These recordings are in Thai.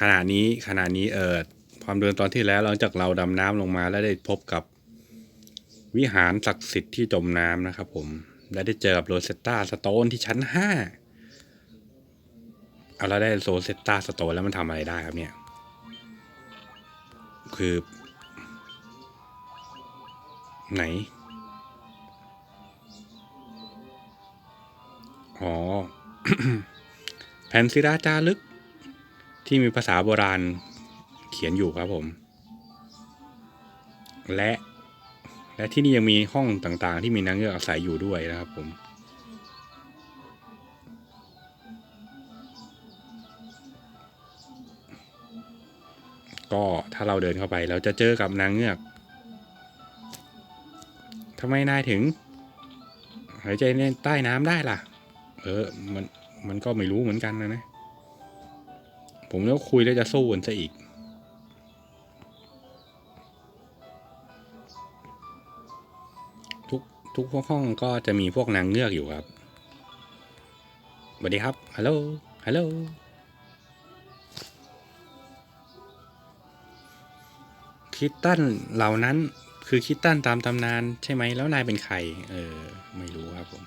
ขณะนี้ขณะนี้เออความเดินตอนที่แล้วหลังจากเราดำน้ำลงมาแล้วได้พบกับวิหารศักดิ์สิทธิ์ที่จมน้ำนะครับผม และได้เจอกับโรเซตตาสโตนที่ชั้นห้าเอาแล้วได้โรเซตตาสโตนแล้วมันทำอะไรได้ครับเนี่ย คือ ไหน อ๋อ ผ่นศิลาจารึก ที่มีภาษาโบราณเขียนอยู่ครับผม และ และที่นี่ยังมีห้องต่างๆ ที่มีนางเงือกอาศัยอยู่ด้วยนะครับผมก็ถ้าเราเดินเข้าไปเราจะเจอกับนางเงือกทำไมนายถึงหายใจในใต้น้ำได้ล่ะ เออ มัน มันก็ไม่รู้เหมือนกันนะนะ ผมแล้วคุยแล้วจะสู้กันซะอีก ทุกทุกพวกห้องก็จะมีพวกนางเงือกอยู่ครับสวัสดีครับ ฮัลโหล ฮัลโหลคิตตันเหล่านั้นคือคิตตันตามตำนานใช่ไหมแล้วนายเป็นใคร เออ ไม่รู้ครับผม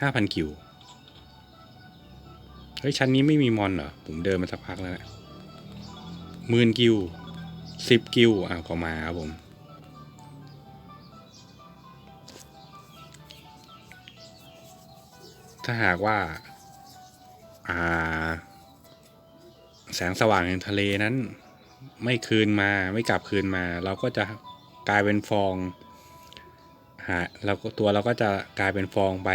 ห้าพันกิว เฮ้ย ชั้นนี้ไม่มีมอนเหรอ ผมเดินมาสักพักแล้วนะหมื่นกิวสิบกิวอะก็มาครับผม ถ้าหากว่า อ่า แสงสว่างในทะเลนั้น ไม่คืนมาไม่กลับคืนมา เราก็จะกลายเป็นฟองหาเราก็ตัวเราก็จะกลายเป็นฟองไป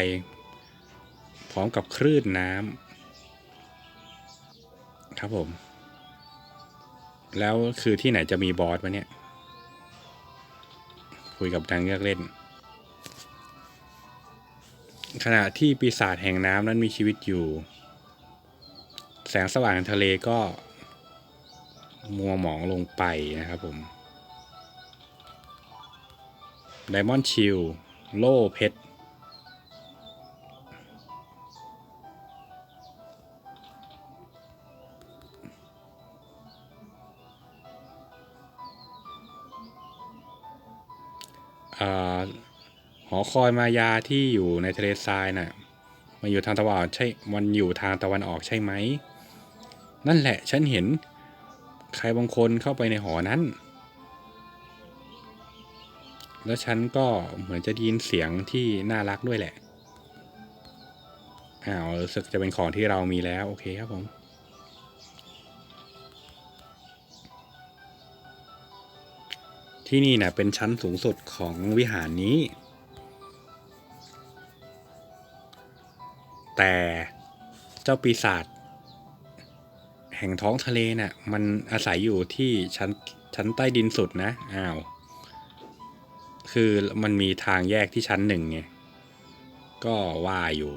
พร้อมกับคลื่นน้ำครับผม แล้วคือที่ไหนจะมีบอสวะเนี่ย คุยกับนางเงือกเล่น ขณะที่ปีศาจแห่งน้ำนั้นมีชีวิตอยู่ แสงสว่างทะเลก็ มัวหมองลงไปนะครับผมไดมอนด์ชิลโล่เพชร หอคอยมายาที่อยู่ในทะเลทรายน่ะมันอยู่ทางตะวันออกใช่ มันอยู่ทางตะวันออกใช่ไหม นั่นแหละฉันเห็นใครบางคนเข้าไปในหอนั้น แล้วฉันก็เหมือนจะได้ยินเสียงที่น่ารักด้วยแหละอ้าวรู้สึกจะเป็นของที่เรามีแล้ว โอเคครับผม ที่นี่นะเป็นชั้นสูงสุดของวิหารนี้ แต่เจ้าปีศาจแห่งท้องทะเลน่ะมันอาศัยอยู่ที่ชั้นชั้นใต้ดินสุดนะอ้าวคือมันมีทางแยกที่ชั้นหนึ่งไงก็ว่าอยู่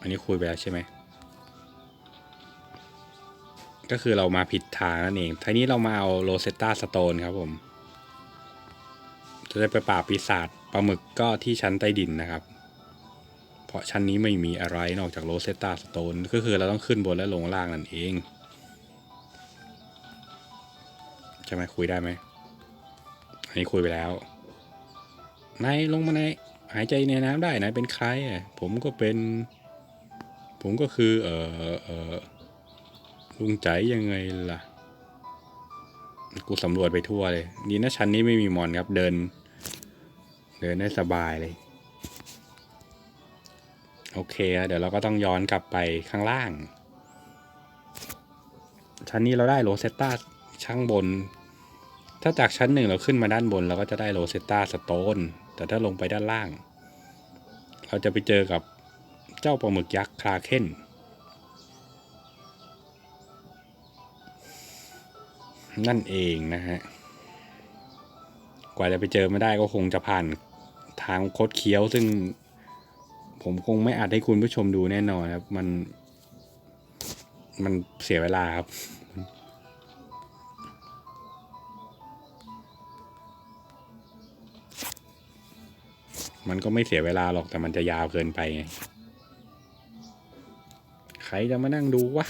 อันนี้คุยไปแล้วใช่ไหม ก็คือเรามาผิดทางนั่นเองทีนี้เรามาเอาโรเซตตาสโตนครับผม จะได้ไปปราบปีศาจปลาหมึกก็ที่ชั้นใต้ดินนะครับ เพราะชั้นนี้ไม่มีอะไรนอกจากโรเซตตาสโตนก็คือเราต้องขึ้นบนและลงล่างนั่นเองใช่ไหมคุยได้ไหมอันนี้คุยไปแล้วนายลงมาในายหายใจในน้ำได้นายเป็นใครอะผมก็เป็น ผมก็คือเออเออ ลุงใจยังไงล่ะ กูสำรวจไปทั่วเลย ดีนะชั้นนี้ไม่มีมอนครับ เดิน เดินได้สบายเลย โอเคเดี๋ยวเราก็ต้องย้อนกลับไปข้างล่าง ชั้นนี้เราได้โรเซตตาช่างบน ถ้าจากชั้นหนึ่งเราขึ้นมาด้านบน เราก็จะได้โรเซตตาสโตน แต่ถ้าลงไปด้านล่าง เราจะไปเจอกับเจ้าปลาหมึกยักษ์คลาเคน นั่นเองนะฮะ กว่าจะไปเจอไม่ได้ก็คงจะผ่านทางคดเคี้ยวซึ่งผมคงไม่อาจให้คุณผู้ชมดูแน่นอนครับ มัน มันเสียเวลาครับมันก็ไม่เสียเวลาหรอกแต่มันจะยาวเกินไปไง ใครจะมานั่งดูวะ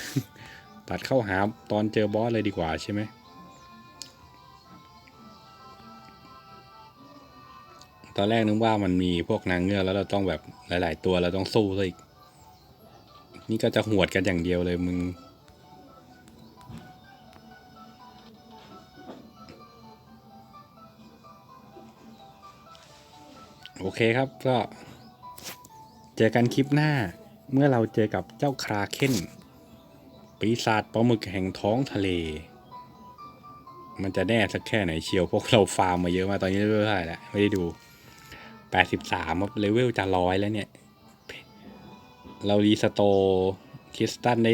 ตัดเข้าหาตอนเจอบอสเลยดีกว่าใช่ไหม ตอนแรกนึกว่ามันมีพวกนางเงือกแล้วเราต้องแบบหลาย ๆ ตัวเราต้องสู้ซะอีก นี่ก็จะหวดกันอย่างเดียวเลยมึง โอเคครับก็ เจอกันคลิปหน้าเมื่อเราเจอกับเจ้าคราเคนปีศาจปลาหมึกแห่งท้องทะเล มันจะแน่สักแค่ไหนเชียวพวกเราฟาร์มมาเยอะมาตอนนี้เลเวลเท่าไหร่แล้วไม่ได้ดู แปดสิบสามเลเวลจะร้อยแล้วเนี่ย เรารีสโตคริสตันได้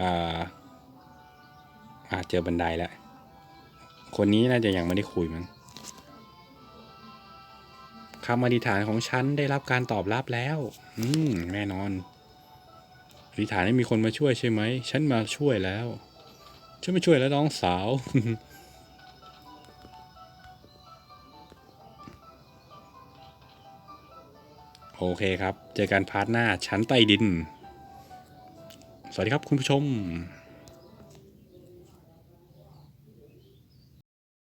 อ่าอ่าเจอบันไดแล้ว คนนี้น่าจะยังไม่ได้คุยมั้งคำอธิษฐานของฉันได้รับการตอบรับแล้ว อืม แน่นอน อธิษฐานให้มีคนมาช่วยใช่ไหม ฉันมาช่วยแล้ว ฉันมาช่วยแล้วน้องสาว โอเคครับ เจอกันพาร์ทหน้าชั้นใต้ดิน สวัสดีครับคุณผู้ชม